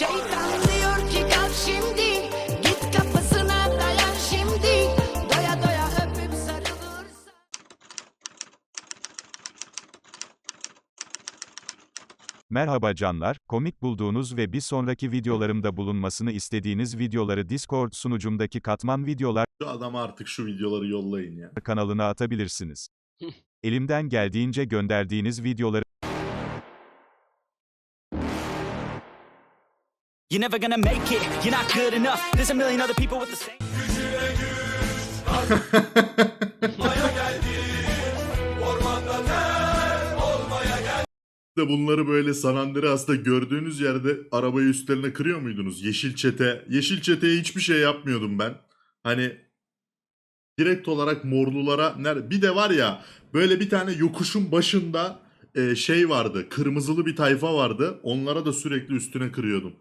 Şeytan diyor ki kalk şimdi Git kapısına dayan şimdi Doya doya öpüp sarılırsan Merhaba canlar, komik bulduğunuz ve bir sonraki videolarımda bulunmasını istediğiniz videoları Discord sunucumdaki Katman Videolar Şu adama artık şu videoları yollayın ya. kanalına atabilirsiniz. Elimden geldiğince gönderdiğiniz videoları You're never gonna make it, you're not good enough. There's a million other people with the same. de bunları böyle San Andreas'ta gördüğünüz yerde arabayı üstlerine kırıyor muydunuz? Yeşil çete. Yeşil çeteye hiçbir şey yapmıyordum ben. Hani direkt olarak morlulara bir de var ya böyle bir tane yokuşun başında e, şey vardı. Kırmızılı bir tayfa vardı. Onlara da sürekli üstüne kırıyordum.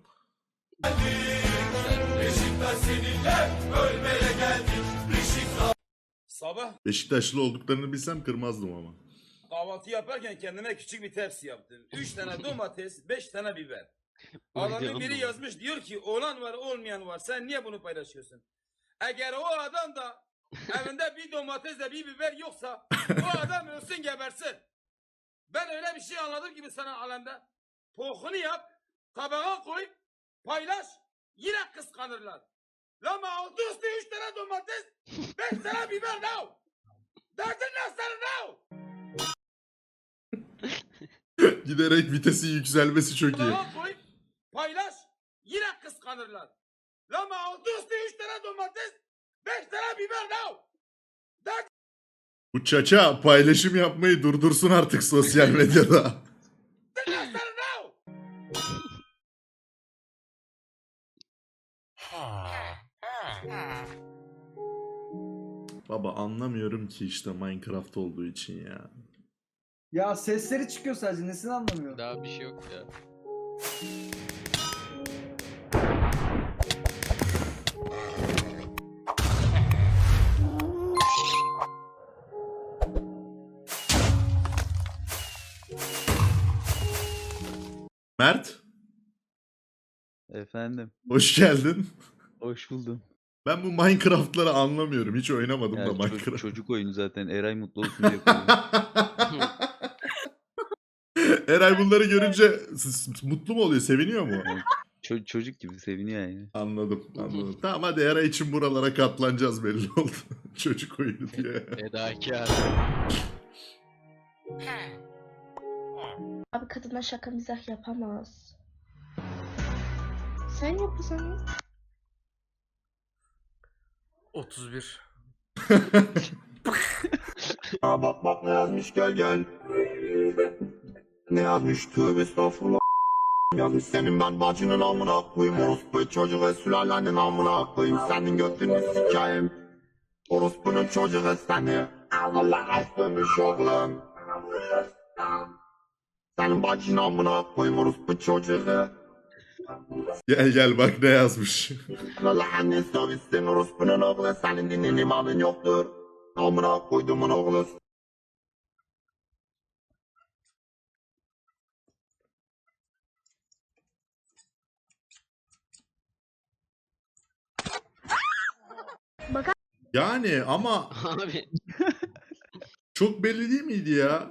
Sabah Beşiktaşlı olduklarını bilsem kırmazdım ama. kahvaltı yaparken kendime küçük bir tepsi yaptım. Üç tane domates, beş tane biber. Adamın biri yazmış diyor ki olan var olmayan var sen niye bunu paylaşıyorsun? Eğer o adam da evinde bir domatesle bir biber yoksa o adam ölsün gebersin. Ben öyle bir şey anladım ki bu sana alemde. Pohunu yap, tabağa koy, paylaş, yine kıskanırlar. Lama altı üstü üç tane domates, beş tane biber ne? Derdin ne senin ne? Giderek vitesi yükselmesi çok iyi. Tabağa koy, paylaş, yine kıskanırlar. Lama altı üstü üç tane domates, beş tane biber ne? Derdin Bu çaça paylaşım yapmayı durdursun artık sosyal medyada. Baba anlamıyorum ki işte Minecraft olduğu için ya. Ya sesleri çıkıyor sadece nesini anlamıyorum. Daha bir şey yok ya. Mert, Efendim, hoş geldin. hoş buldum. Ben bu Minecraft'ları anlamıyorum. Hiç oynamadım Ya da Minecraft. çocuk oyunu zaten. Eray mutlu olsun diye koydum. Eray bunları görünce s- s- mutlu mu oluyor? Seviniyor mu? Ço- çocuk gibi seviniyor yani. Anladım, anladım. Tamam hadi Eray için buralara katlanacağız belli oldu. Çocuk oyunu diye. Fedakar. Abi kadına şaka mizah yapamaz. Sen yap o zaman. 31. Aa bak bak ne yazmış gel gel. Ne yazmış tövbe estağfurullah. Yazmış senin ben bacının amına koyayım. Orospu çocuğu ve sülalenin amına koyayım. Senin götünü sikeyim. Orospunun çocuğu seni. Allah astırmış oğlum. Senin bacının amına koyayım orospu çocuğu. Gel gel bak ne yazmış. Allah annen söylesin orospunun oğlu. Senin dinin imanın yoktur. Amına koyduğumun oğlu. Yani ama Abi çok belli değil miydi ya?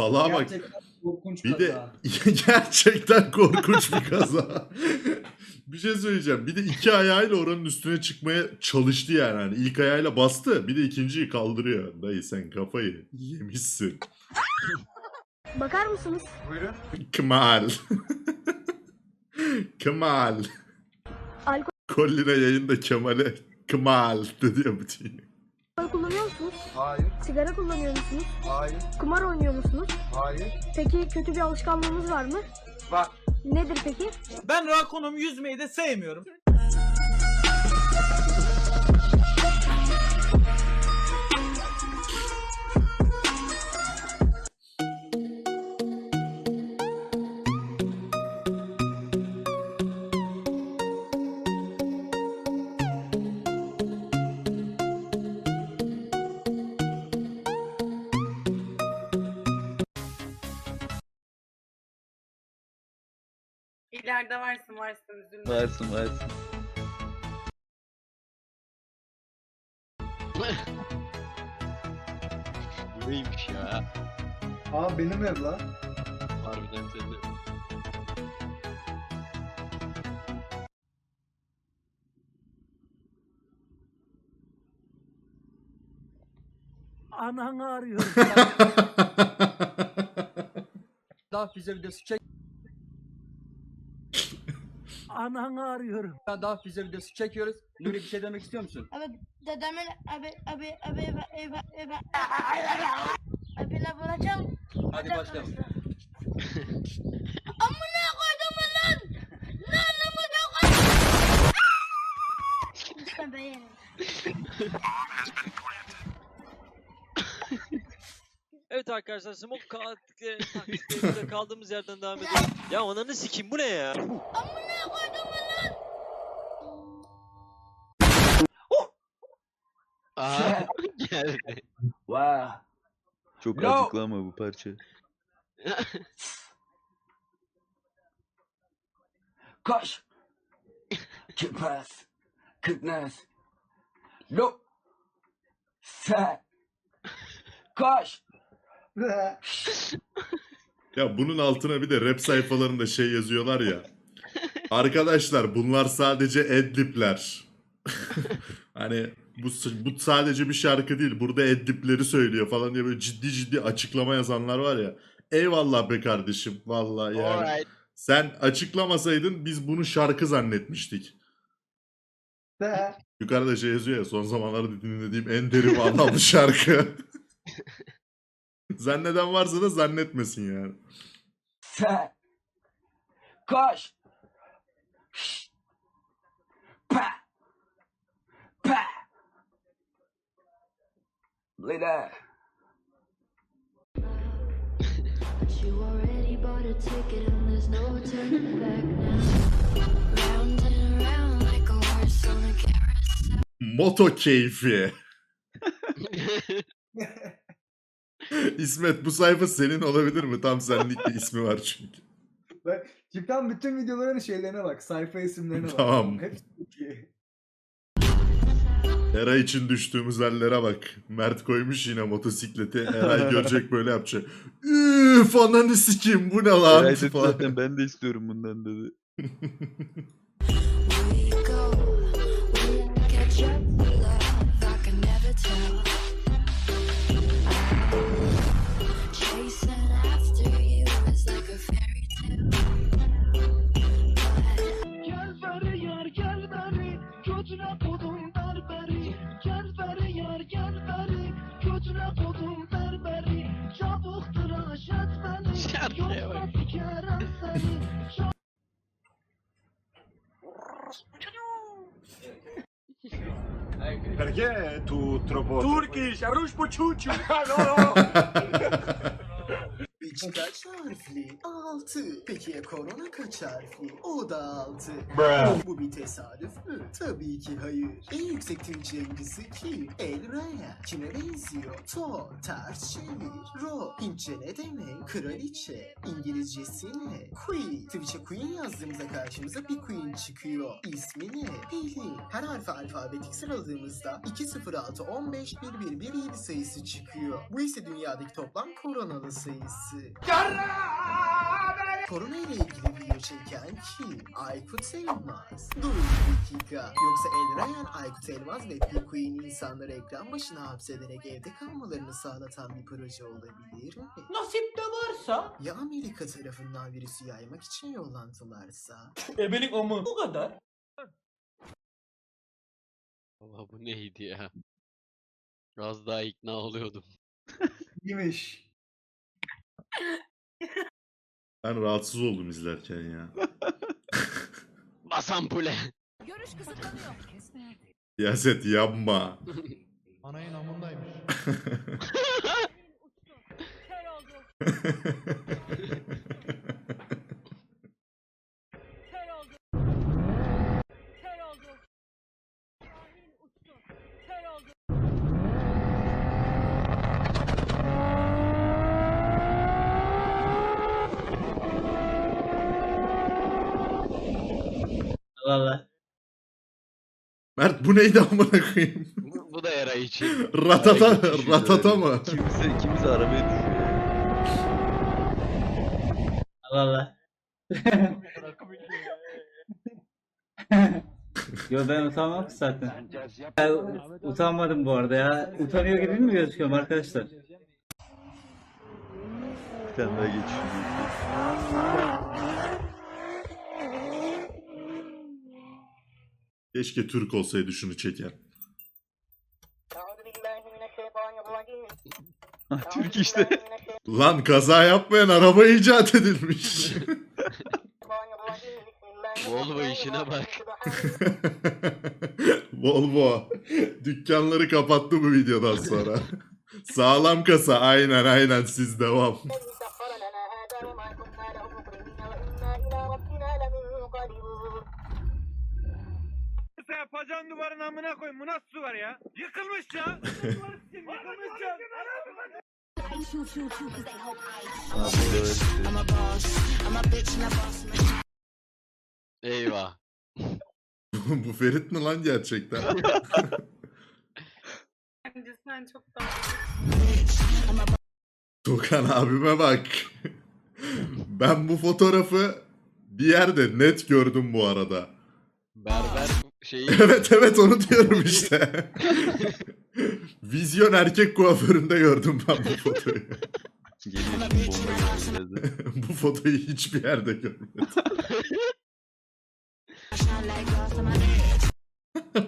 Salaha bak. Gerçekten korkunç Bir de kaza. gerçekten korkunç bir kaza. bir şey söyleyeceğim. Bir de iki ayağıyla oranın üstüne çıkmaya çalıştı yani. Hani ilk ayağıyla bastı. Bir de ikinciyi kaldırıyor. Dayı sen kafayı yemişsin. Bakar mısınız? Kemal. Kemal. Alkol Kolline yayında Kemal'e Kemal dedi ya bütün. kullanıyor? Hayır, Sigara kullanıyor musunuz? hayır, Kumar oynuyor musunuz? hayır. Peki kötü bir alışkanlığınız var mı? Var. Nedir peki? Ben rakonum yüzmeyi de sevmiyorum. İleride varsın varsın üzülme. Varsın varsın. Bu neymiş ya? Aa benim ev la. Harbiden senin de. Ananı arıyorum. Daha füze videosu çek. Ananı arıyorum. Daha füze videosu çekiyoruz. Nuri bir şey demek istiyor musun? Abi dedemin abi abi abi abi abi abi abi ne bulacağım? Hadi başlayalım. Amına koydum lan! Lan amına koydum! Beğenin. Evet arkadaşlar Smoke taktiklerimize kaldığımız yerden devam edelim. Ya ananı sikeyim bu ne ya? Amına Aha geldi. Çok No. acıklı ama bu parça. Koş. Kıpras. Kıknaz. Lo. Sen. Koş. Ya bunun altına bir de rap sayfalarında şey yazıyorlar ya. Arkadaşlar bunlar sadece adlibler. hani bu, bu sadece bir şarkı değil. Burada adlibleri söylüyor falan diye böyle ciddi ciddi açıklama yazanlar var ya. Eyvallah be kardeşim. Vallahi yani. Alright. Sen açıklamasaydın biz bunu şarkı zannetmiştik. De. Yukarıda şey yazıyor ya son zamanlarda dinlediğim en derin anlamlı şarkı. Zanneden varsa da zannetmesin yani. Sen. Koş. Pa. Pa. Later. You already bought a ticket and there's no turning back now. Round and around like a horse on a carousel. Moto keyfi. İsmet bu sayfa senin olabilir mi? Tam senlik bir ismi var çünkü. Bak, cidden bütün videoların şeylerine bak. Sayfa isimlerine bak. Tamam. Hepsi çok iyi. Eray için düştüğümüz hallere bak. Mert koymuş yine motosikleti. Eray görecek böyle yapacak. Üf ananı sikeyim bu ne lan? Eray dedi falan. zaten ben de istiyorum bundan dedi. Turkish, abrunch pochuchu. não, não, não. İç kaç harfli? 6. Peki ya korona kaç harfli? O da 6. Bu bir tesadüf mü? Tabii ki hayır. En yüksek Twitch yayıncısı kim? El Raya. Kime benziyor? To. Ters çevir. Ro. Hintçe ne demek? Kraliçe. İngilizcesi ne? Queen. Twitch'e Queen yazdığımızda karşımıza bir Queen çıkıyor. İsmi ne? Pelin. Her harfi alfabetik sıraladığımızda 206 15 1117 sayısı çıkıyor. Bu ise dünyadaki toplam koronalı sayısı. Korona ile ilgili video çeken kim? Aykut Elmaz. Dur bir dakika. Yoksa El Ryan, Aykut Elmaz ve P-Queen insanları ekran başına hapsederek evde kalmalarını sağlatan bir proje olabilir mi? Nasip de varsa Ya Amerika tarafından virüsü yaymak için yollantılarsa? Ebelik amı Bu kadar Baba bu neydi ya? Az daha ikna oluyordum. İyiymiş. Ben rahatsız oldum izlerken ya. Bas ampule. Görüş kısıtlanıyor. Siyaset yapma. Anayın amındaymış Valla. Mert bu neydi amına koyayım? Bu da Eray için. Ratata, ratata mı? Kimse, kimse arabaya düşüyor. Valla. Yo ben utanmam ki zaten. Ben utanmadım bu arada ya. Utanıyor gibi mi gözüküyorum arkadaşlar? Bir tane daha geçiyor. Keşke Türk olsaydı şunu çeken. Ah, Türk işte. Lan kaza yapmayan araba icat edilmiş. Volvo işine bak. Volvo. Dükkanları kapattı bu videodan sonra. Sağlam kasa aynen aynen siz devam. Yapacağın duvarın amına koyayım. Bu nasıl duvar ya? Yıkılmış ya. Yıkılmış ya. Eyvah. bu Ferit mi lan gerçekten? Bence sen çok daha Tokan abime bak. Ben bu fotoğrafı bir yerde net gördüm bu arada. Berber şeyi. Evet evet onu diyorum işte. Vizyon erkek kuaföründe gördüm ben bu fotoğrafı. Bu fotoğrafı hiçbir yerde görmedim.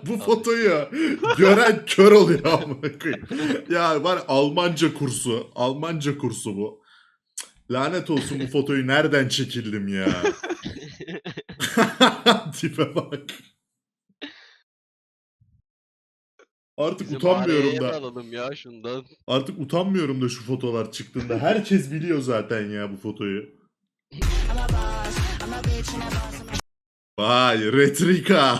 bu fotoyu gören kör oluyor amına koyayım. Ya var Almanca kursu. Almanca kursu bu. Lanet olsun bu fotoyu nereden çekildim ya. Tipe bak. Artık Bizim utanmıyorum da. alalım ya şundan. Artık utanmıyorum da şu fotolar çıktığında. Herkes biliyor zaten ya bu fotoyu. Vay Retrika.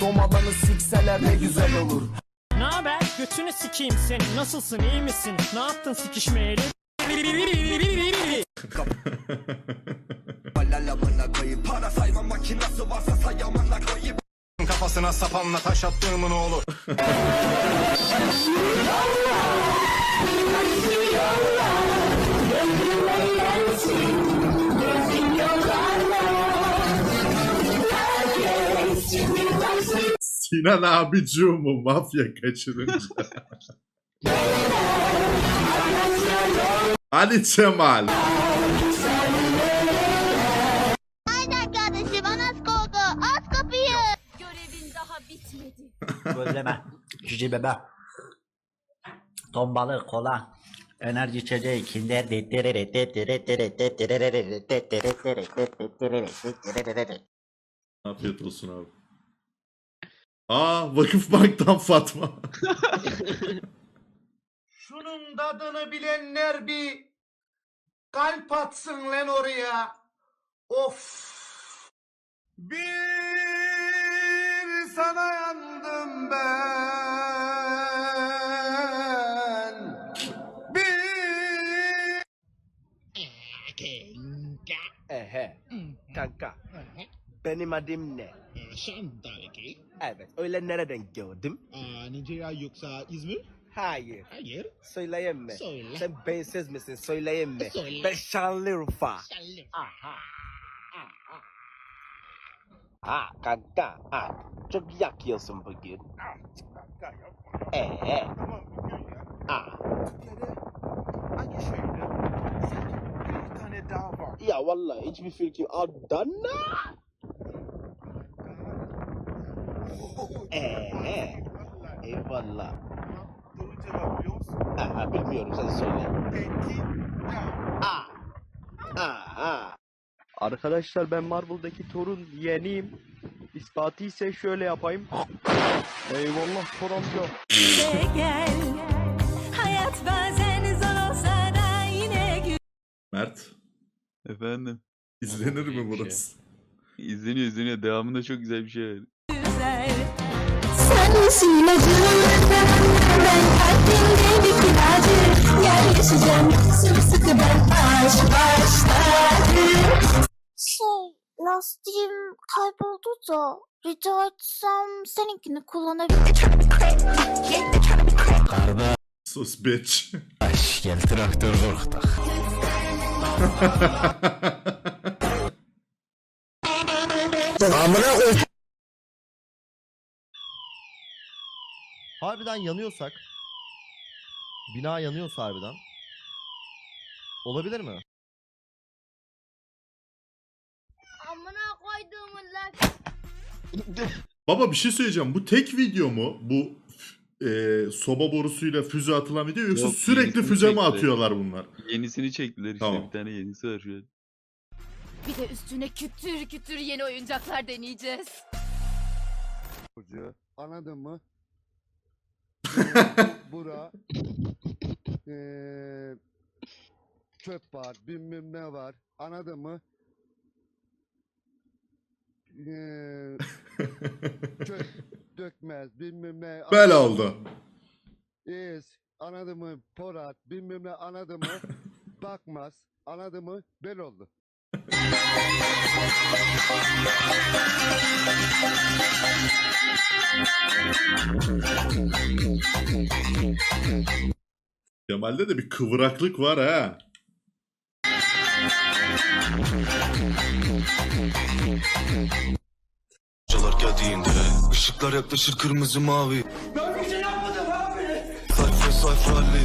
Domadanı sikseler ne güzel olur. Götünü sikeyim senin. Nasılsın? iyi misin? Ne yaptın sikişmeyeli? Para sayma makinası varsa sayamana koyayım. Kafasına sapanla taş attığımın oğlu. Sinan abicığımı mafya kaçırınca. Ali Cemal. Aynen kardeşim anas koldu. Aç kapıyı. Görevin daha bitmedi. Gözleme. Cici bebe. Ton balığı, kola. Enerji içeceği, kinder. Afiyet olsun abi. Aa Vakıfbank'tan Fatma. Şunun tadını bilenler bir kalp atsın lan oraya. Of. Bir sana yandım ben. Bir Ehe. Kanka. Benim adım ne? Evet. Öyle nereden gördüm? Niceria yoksa İzmir? Hayır. Hayır. Söyleyeyim mi? Söyle. Sen bensiz misin? Söyleyeyim mi? Söyle. Ben Şanlıurfa. Aha. Ha kanka. Ha. Çok yakıyorsun bugün. Ee. Ha. Hangi şehirde? Bir tane daha var. Ya vallahi hiçbir fikrim. Adana. Ee. Eyvallah. Doğru cevap biliyor musun? Aha, bilmiyorum sen söyle. Aa. Aa. Arkadaşlar ben Marvel'daki Thor'un yeğeniyim. İspatı ise şöyle yapayım. Eyvallah Thor amca. gel. Hayat bazen zor olsa da yine Mert. Efendim. izlenir mi bir şey. burası? İzleniyor izleniyor. Devamında çok güzel bir şey var. Güzel. Sensin ilacım Ben kalbinde bir kiracı Gel yaşayacağım sımsıkı ben aşk başlarım Şey lastiğim kayboldu da rica etsem seninkini kullanabilir Sus bitch. Gel traktör korktak. Amına koy. Harbiden yanıyorsak bina yanıyorsa harbiden olabilir mi? Amına koyduğumun lan. Baba bir şey söyleyeceğim. Bu tek video mu? Bu e, soba borusuyla füze atılan video yoksa Yok, sürekli yenisini füze mi atıyorlar bunlar? Yenisini çektiler işte Tamam. bir tane yenisi var şu an. Bir de üstüne kütür kütür yeni oyuncaklar deneyeceğiz Anladın mı? Bura eee çöp var, bilmem ne var. Anladın mı? Eee çöp dökmez, bilmem ne. Böyle oldu. İz, anladın mı? Porat, bilmem ne anladın mı? Bakmaz, anladın mı? Böyle oldu. Kemal'de de bir kıvraklık var ha. Çalar geldiğinde ışıklar yaklaşır kırmızı mavi Ben bir şey yapmadım abi. Sayfa sayfa Ali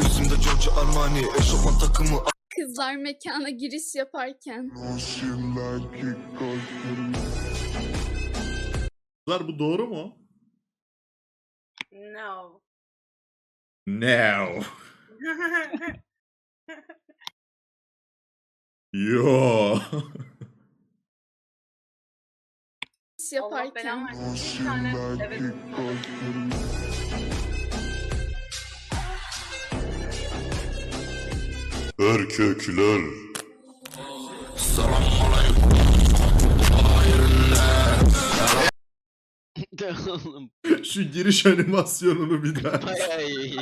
Üstümde Giorgio Armani Eşofman takımı Kızlar mekana giriş yaparken. Kızlar bu doğru mu? No. No. Yo. Giriş yaparken. Bir tane evet. Erkekler. Oğlum Şu giriş animasyonunu bir daha. bayağı iyi.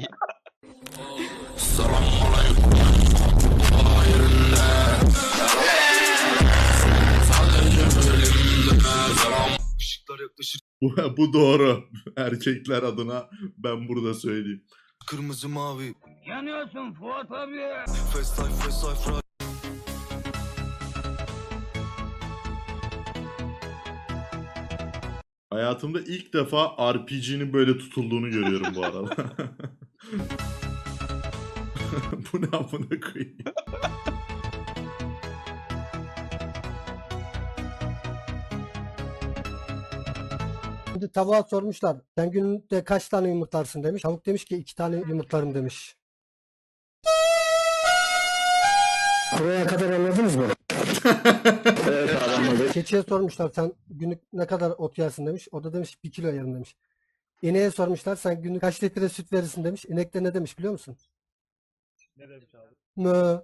Bu, bu doğru. Erkekler adına ben burada söyleyeyim. Kırmızı mavi Yanıyorsun Fuat abi. Face sayfa sayfa Hayatımda ilk defa RPG'nin böyle tutulduğunu görüyorum bu arada. bu ne amına koyayım? Şimdi tavuğa sormuşlar. Sen günde kaç tane yumurtlarsın demiş. Tavuk demiş ki iki tane yumurtlarım demiş. Buraya kadar anladınız mı? Keçiye sormuşlar sen günlük ne kadar ot yersin demiş. O da demiş bir kilo yerim demiş. İneğe sormuşlar sen günlük kaç litre süt verirsin demiş. İnek de ne demiş biliyor musun? Ne demiş abi? Mö.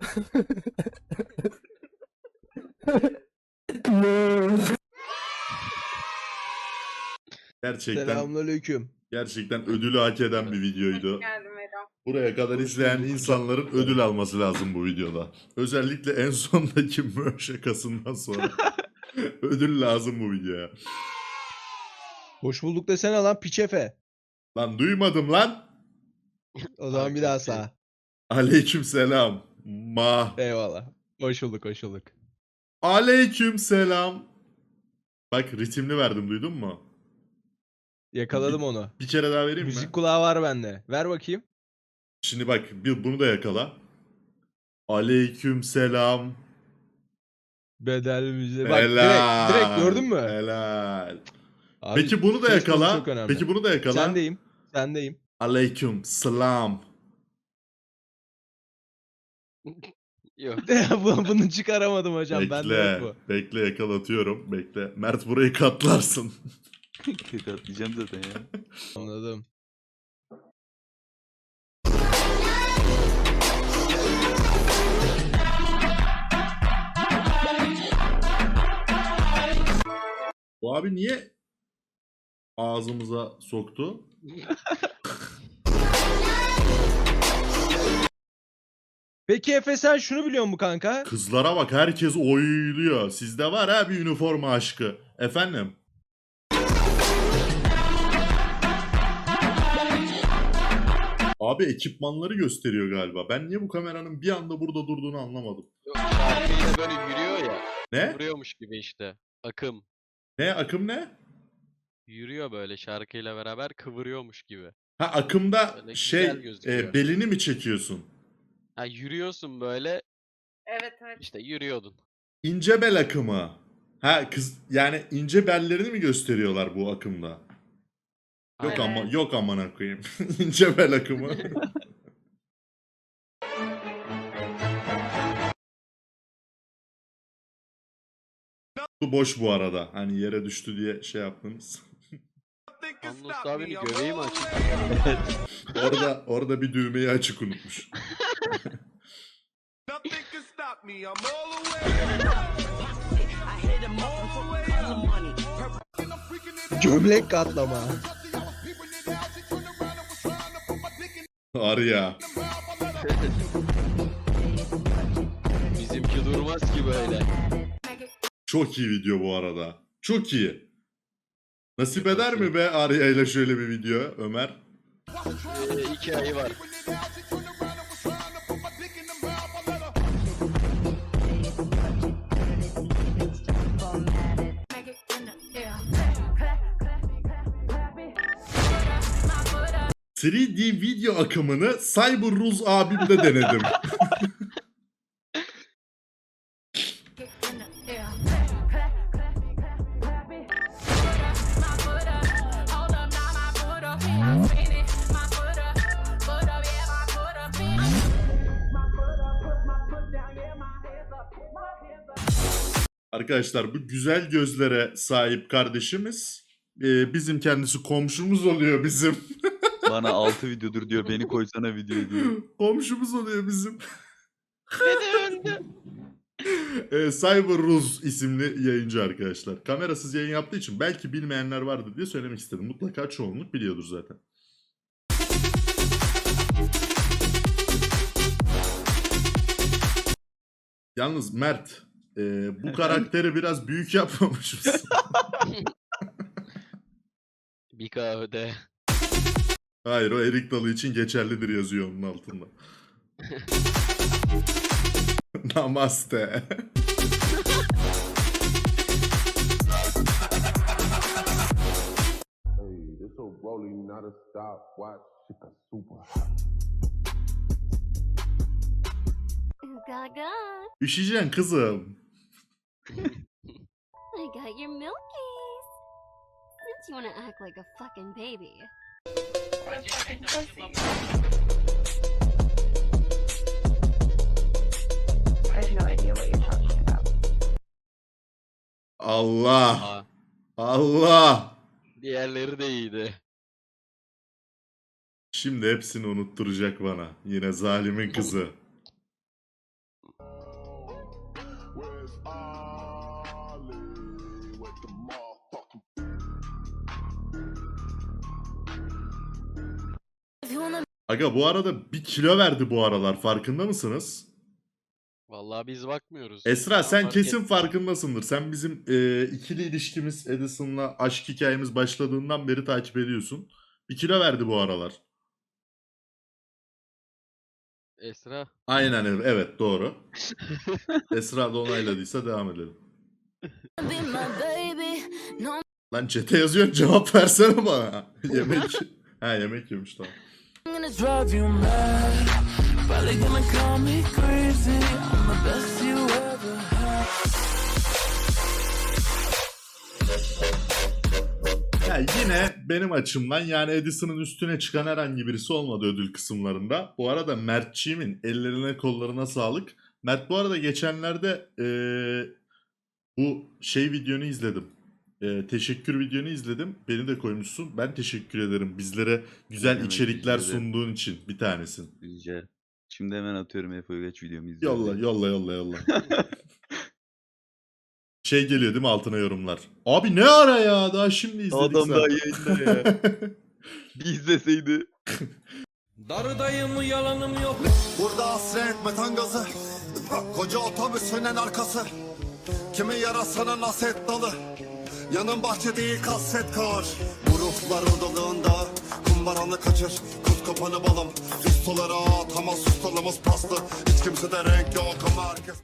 Mö. Gerçekten Selamünaleyküm. gerçekten ödülü hak eden bir videoydu. Geldim Eda. Buraya kadar izleyen insanların ödül alması lazım bu videoda. Özellikle en sondaki mö şakasından sonra ödül lazım bu videoya. Hoş bulduk desene lan piçefe. Lan duymadım lan. O zaman bir daha sağ. Aleyküm selam. Ma. Eyvallah. Hoş bulduk hoş bulduk. Aleyküm selam. Bak ritimli verdim duydun mu? Yakaladım onu. Bir kere daha vereyim mi? Müzik kulağı var bende. Ver bakayım. Şimdi bak bir bunu da yakala. Aleyküm selam. Bedel müziği. Bak direkt, direkt gördün mü? Helal. Abi, Peki bunu da yakala. Peki bunu da yakala. Sendeyim. Sendeyim. Aleyküm selam. Yok. Bu- Bunu çıkaramadım hocam. Bekle. yok bu. Bekle yakalatıyorum. Bekle. Mert burayı katlarsın. Katlayacağım zaten ya. Anladım. Bu abi niye ağzımıza soktu. Peki Efe sen şunu biliyor musun kanka? Kızlara bak herkes oyluyor. Sizde var ha bir üniforma aşkı. Efendim? Abi ekipmanları gösteriyor galiba. Ben niye bu kameranın bir anda burada durduğunu anlamadım. Şarkıyla böyle yürüyor ya. Ne? Vuruyormuş gibi işte. Akım. Ne akım ne? Yürüyor böyle şarkıyla beraber kıvırıyormuş gibi. Ha akımda Böyle şey güzel gözüküyor. e, belini mi çekiyorsun? Ha yürüyorsun böyle Evet evet. işte yürüyordun. İnce bel akımı. Ha kız yani ince bellerini mi gösteriyorlar bu akımda? Yok ama yok amına koyayım. ince bel akımı. Bu boş bu arada. Hani yere düştü diye şey yaptınız. Anlos abinin göbeği mi açık? orada orada bir düğmeyi açık unutmuş. Gömlek katlama. Arya. Bizimki durmaz ki böyle. Çok iyi video bu arada. Çok iyi. Nasip eder mi be Arya ile şöyle bir video Ömer? Ee, iki ayı var. 3D video akımını Cyber Ruz abimde denedim. Arkadaşlar bu güzel gözlere sahip kardeşimiz e, bizim kendisi komşumuz oluyor bizim. Bana 6 videodur diyor beni koysana video diyor. komşumuz oluyor bizim. e, Cyber Ruz isimli yayıncı arkadaşlar. Kamerasız yayın yaptığı için belki bilmeyenler vardır diye söylemek istedim. Mutlaka çoğunluk biliyordur zaten. Yalnız Mert, e, bu karakteri biraz büyük yapmamış mısın? Bir kahvede. Hayır o Erik Dalı için geçerlidir yazıyor onun altında. Namaste. Hey, this a rolling, not a stopwatch. Shit, super hot. Gaga, Üşüyeceksin kızım. I got your milkies. Since you wanna act like a fucking baby. I have no idea what you're talking about. Allah. Aa, Allah. diğerleri de iyiydi. Şimdi hepsini unutturacak bana. Yine zalimin kızı. Aga bu arada bir kilo verdi bu aralar. Farkında mısınız? Vallahi biz bakmıyoruz. Esra sen Fark kesin et- farkındasındır. Sen bizim e, ikili ilişkimiz Edison'la aşk hikayemiz başladığından beri takip ediyorsun. Bir kilo verdi bu aralar. Esra. Aynen evet, evet doğru. Esra da onayladıysa devam edelim. Be my baby. No, Lan çete yazıyorsun cevap versene bana. yemek. ha yemek yemiş tamam. Gonna Drive you mad. Probably gonna call me crazy. I'm the best you ever had. Ya yine benim açımdan yani Edison'ın üstüne çıkan herhangi birisi olmadı ödül kısımlarında. Bu arada Mertçiğimin ellerine kollarına sağlık. Mert bu arada geçenlerde eee, bu şey videonu izledim. Eee, teşekkür videonu izledim. Beni de koymuşsun. Ben teşekkür ederim bizlere güzel demek, içerikler rica ederim. sunduğun için bir tanesin. Rica. Şimdi hemen atıyorum Efe Geç videomu izle. Yolla yolla yolla yolla. Şey geliyor değil mi altına yorumlar. Abi ne ara ya daha şimdi izledik Adam daha zaten. yayında ya. Bir izleseydi. Darıdayım yalanım yok. Burada hasret metan gazı Koca otobüsünün arkası Kimi yarasının naset dalı Yanın bahçe değil kasvet kar. Bu ruhlar odalığında Kumbaranı kaçır Kurt kapanı balım. Ustalara atamaz ustalımız paslı Hiç kimse de renk yok ama herkes